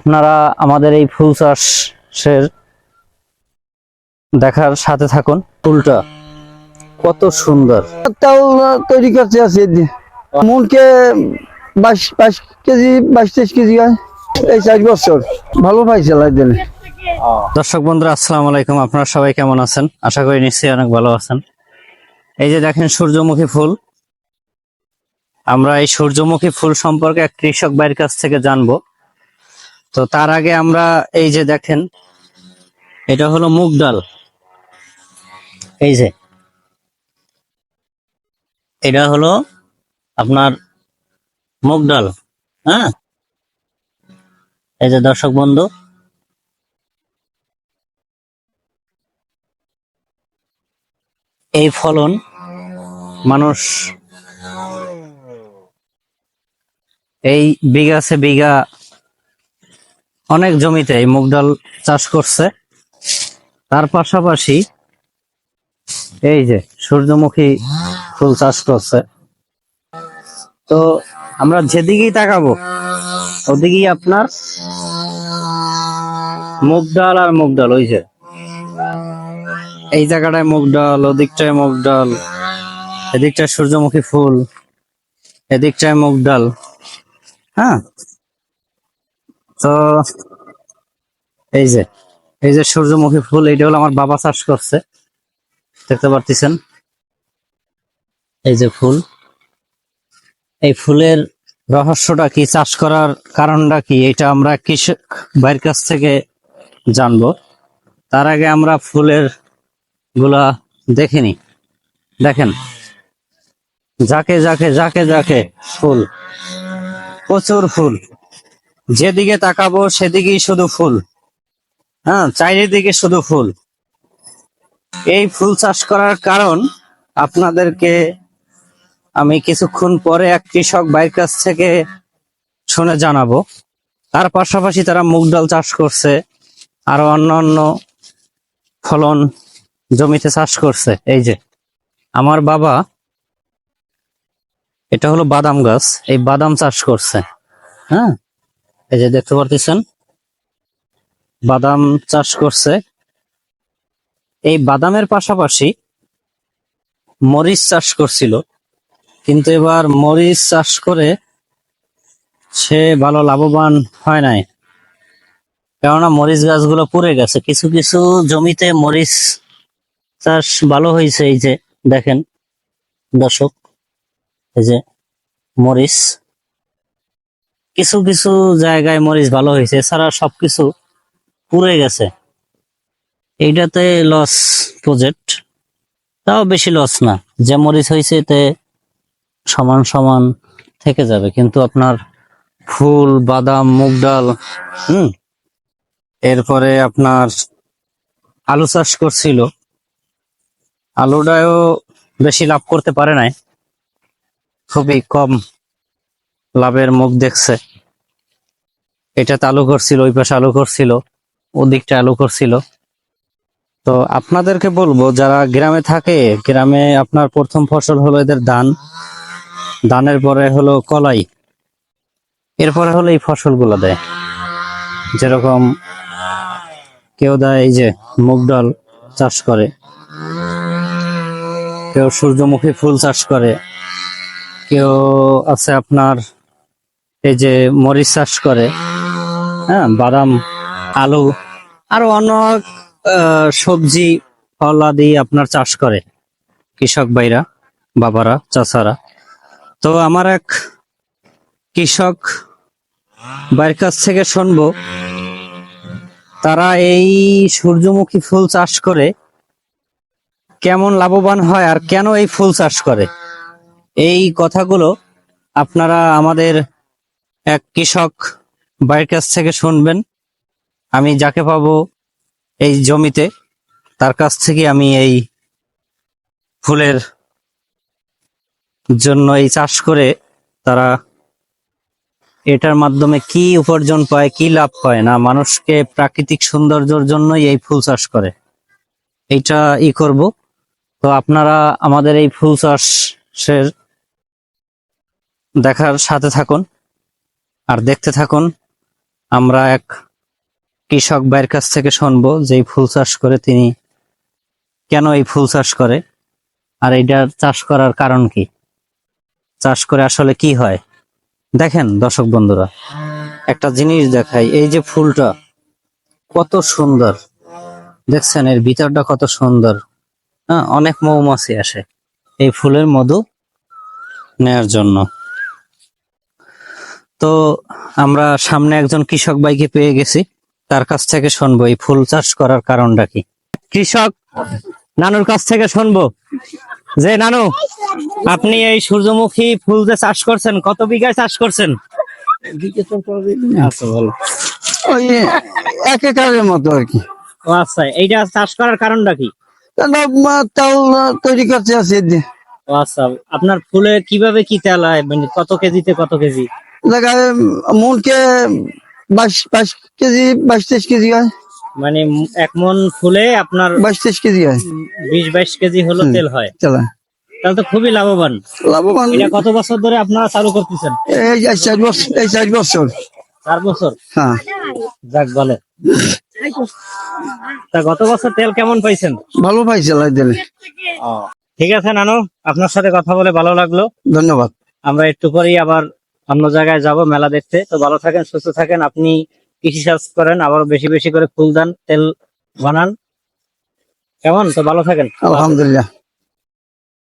আপনারা আমাদের এই ফুল চাষের দেখার সাথে থাকুন। ফুলটা কত সুন্দর। তৈরি করতে আছে মনকে বাইশ বাইশ কেজি বাইশ তেইশ কেজি এই চার বছর। ভালো পাইছে লাইদেন দর্শক বন্ধুরা আসসালামু আলাইকুম। আপনারা সবাই কেমন আছেন? আশা করি নিশ্চয়ই অনেক ভালো আছেন। এই যে দেখেন সূর্যমুখী ফুল। আমরা এই সূর্যমুখী ফুল সম্পর্কে এক কৃষক ভাইয়ের কাছ থেকে জানব। তো তার আগে আমরা এই যে দেখেন, এটা হলো মুগ ডাল। এই যে, এটা হলো আপনার মুগ ডাল হ্যাঁ? এই যে দর্শক বন্ধু, এই ফলন মানুষ এই বিঘা সে বিঘা অনেক জমিতে এই মুগ ডাল চাষ করছে। তার পাশাপাশি এই যে সূর্যমুখী ফুল চাষ করছে। তো আমরা যেদিকেই তাকাবো, ওদিকেই আপনার মুগ ডাল আর মুগ ডাল, ওই যে। এই জায়গাটায় মুগ ডাল, ওদিকটায় মুগ ডাল, এদিকটায় সূর্যমুখী ফুল, এদিকটায় মুগ ডাল হ্যাঁ? তো এই যে এই যে সূর্যমুখী ফুল, এইটা হলো আমার বাবা চাষ করছে। দেখতে পারতেছেন? এই যে ফুল। এই ফুলের রহস্যটা কি, চাষ করার কারণটা কি এটা আমরা কৃষক ভাইয়ের কাছ থেকে জানব। তার আগে আমরা ফুলেরগুলা দেখিনি দেখেন। যাকে যাকে যাকে যাকে ফুল। প্রচুর ফুল। যেদিকে তাকাবো সেদিকেই শুধু ফুল। হ্যাঁ চারিদিকে শুধু ফুল। এই ফুল চাষ করার কারণ আপনাদেরকে আমি কিছুক্ষণ পরে এক কৃষক ভাইয়ের কাছ থেকে শুনে জানাব। তার পাশাপাশি তারা মুগ ডাল চাষ করছে, আরও অন্যান্য ফলন জমিতে চাষ করছে। এই যে, আমার বাবা, এটা হলো বাদাম গাছ, এই বাদাম চাষ করছে। হ্যাঁ এই যে দেখতে পারতেছেন? বাদাম চাষ করছে। এই বাদামের পাশাপাশি মরিচ চাষ করছিল। কিন্তু এবার মরিচ চাষ করে সে ভালো লাভবান হয় নাই। কেননা মরিচ গাছগুলো পুড়ে গেছে। কিছু কিছু জমিতে মরিচ চাষ ভালো হয়েছে। এই যে দেখেন দর্শক, এই যে মরিচ। কিছু কিছু জায়গায় মরিচ ভালো হয়েছে, এছাড়া সবকিছু পুড়ে গেছে। এইটাতে লস প্রজেক্ট তাও বেশি লস না। যে মরিচ হয়েছে, এতে সমান সমান থেকে যাবে। কিন্তু আপনার ফুল, বাদাম, মুগ ডাল, হুম, এরপরে আপনার আলু চাষ করছিল। আলুটাও বেশি লাভ করতে পারে নাই। খুবই কম লাভের মুখ দেখছে। এটাতে আলু করছিল, ওই পাশে আলু করছিল, ওদিকটা আলু করছিল। তো আপনাদেরকে বলব, যারা গ্রামে থাকে, গ্রামে আপনার প্রথম ফসল হলো এদের ধান। ধানের পরে হলো কলাই। এরপরে হলো এই ফসলগুলো দেয়। যেরকম কেউ দেয় এই যে মুগ ডাল চাষ করে, কেউ সূর্যমুখী ফুল চাষ করে, কেউ আছে আপনার এই যে মরিচ চাষ করে। হ্যাঁ বাদাম, আলু আরও অন্য সবজি, ফল আদি আপনার চাষ করে কৃষক ভাইরা, বাবারা, চাচারা। তো আমার এক কৃষক ভাইয়ের কাছ থেকে শুনব, তারা এই সূর্যমুখী ফুল চাষ করে কেমন লাভবান হয় আর কেন এই ফুল চাষ করে? এই কথাগুলো আপনারা আমাদের এক কৃষক ভাইয়ের কাছ থেকে শুনবেন, আমি যাকে পাবো এই জমিতে, তার কাছ থেকে আমি এই ফুলের জন্য এই চাষ করে তারা এটার মাধ্যমে কি উপার্জন পায়, কি লাভ পায় না, মানুষকে প্রাকৃতিক সৌন্দর্যের জন্যই এই ফুল চাষ করে। এইটা ই করব। তো আপনারা আমাদের এই ফুল চাষের দেখার সাথে থাকুন আর দেখতে থাকুন। আমরা এক কৃষক ভাইয়ের কাছ থেকে শুনব যে ফুল চাষ করে তিনি কেন এই ফুল চাষ করে আর এইটা চাষ করার কারণ কি? চাষ করে আসলে কি হয়? দেখেন দর্শক বন্ধুরা, একটা জিনিস দেখাই, এই যে ফুলটা কত সুন্দর, দেখছেন এর ভিতরটা কত সুন্দর হ্যাঁ অনেক মৌমাছি আসে এই ফুলের মধু নেয়ার জন্য। তো আমরা সামনে একজন কৃষক ভাইকে পেয়ে গেছি। তার কাছ থেকে শুনব এই ফুল চাষ করার কারণটা কি? কৃষক নানুর কাছ থেকে শুনব। যে নানু আপনি এই সূর্যমুখী ফুল যে চাষ করছেন কত বিঘায় চাষ করছেন? আচ্ছা ওই এক একারের মতো আর কি। ও আচ্ছা এইটা চাষ করার কারণটা কি? তৈরি করতে আছে আচ্ছা আপনার ফুলে কীভাবে কি তেল হয়? মানে কত কেজিতে কত কেজি? জায়গায় মনকে বাইশ বাইশ কেজি বাইশ তেইশ কেজি হয়। মানে এক মন ফুলে আপনার বাইশ তেইশ কেজি হয়। বিশ বাইশ কেজি হলো তেল হয়। চালা তাহলে তো খুবই লাভবান। লাভবান। এটা কত বছর ধরে আপনারা চালু করতেছেন? এই চার বছর এই চার বছর। চার বছর? হ্যাঁ। যাক বলে তা গত বছর তেল কেমন পাইছেন? ভালো পাইছে লাই দিলে। ঠিক আছে নানু। আপনার সাথে কথা বলে ভালো লাগল। ধন্যবাদ। আমরা একটু পরেই আবার অন্য জায়গায় যাব মেলা দেখতে। তো ভালো থাকেন, সুস্থ থাকেন। আপনি কৃষি চাষ করেন আবার বেশি বেশি করে ফুল দেন, তেল বানান। কেমন? তো ভালো থাকেন। আলহামদুলিল্লাহ।